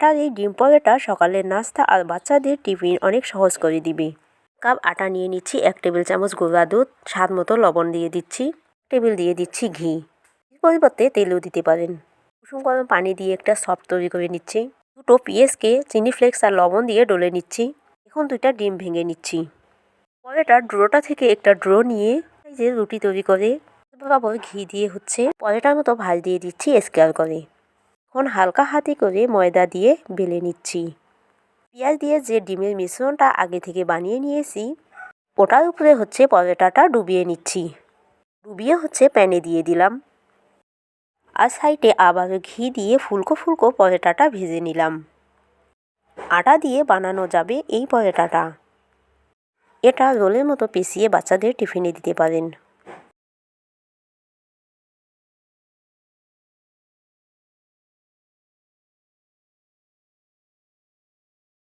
আটার এই ডিম পরোটা সকালের নাস্তা আর বাচ্চাদের টিফিন অনেক সহজ করে দিবে। কাপ আটা নিয়ে নিচ্ছি এক টেবিল চামচ গোলা দুধ, স্বাদ মতো লবণ দিয়ে দিচ্ছি, টেবিল দিয়ে দিচ্ছি ঘি। পরিবর্তে তেলও দিতে পারেন। কুসুম গরম পানি দিয়ে একটা সফট তৈরি করে নিচ্ছি। দুটো পিএসকে চিনি ফ্লেক্স আর লবণ দিয়ে ডলে নিচ্ছি। এখন দুইটা ডিম ভেঙে নিচ্ছি। পরেটার ড্রোটা থেকে একটা ড্রো নিয়ে যে রুটি তৈরি করে ঘি দিয়ে হচ্ছে পরেটার মতো ভালো দিয়ে দিচ্ছি স্কেয়ার করে। এখন হালকা হাতে করে ময়দা দিয়ে বেলে নিচ্ছি। পেঁয়াজ দিয়ে যে ডিমের মিশ্রণটা আগে থেকে বানিয়ে নিয়েছি, ওটার উপরে হচ্ছে পরোটাটা ডুবিয়ে নিচ্ছি। ডুবিয়ে হচ্ছে প্যানে দিয়ে দিলাম। আর সাইডে আবারও ঘি দিয়ে ফুলকো ফুলকো পরোটাটা ভেজে নিলাম। আটা দিয়ে বানানো যাবে এই পরোটাটা। এটা রোলের মতো পিষিয়ে বাচ্চাদের টিফিনে দিতে পারেন।